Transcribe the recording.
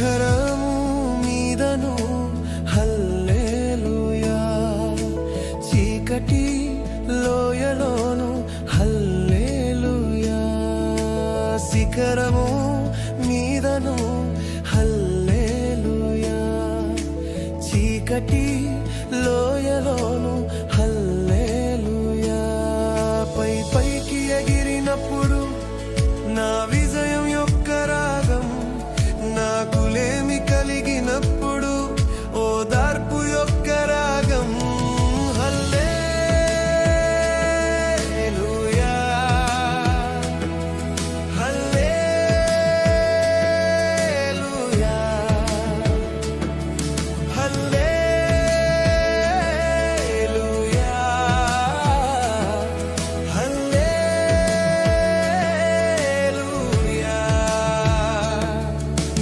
శిఖరము మీదను హల్లేలుయా. చీకటి లోయలోను హల్లేలుయా. శిఖరము మీదను హల్లేలుయా. చీకటి లోయలోను హల్లేలుయా. పై పైకి ఎగిరినప్పుడు నా విజ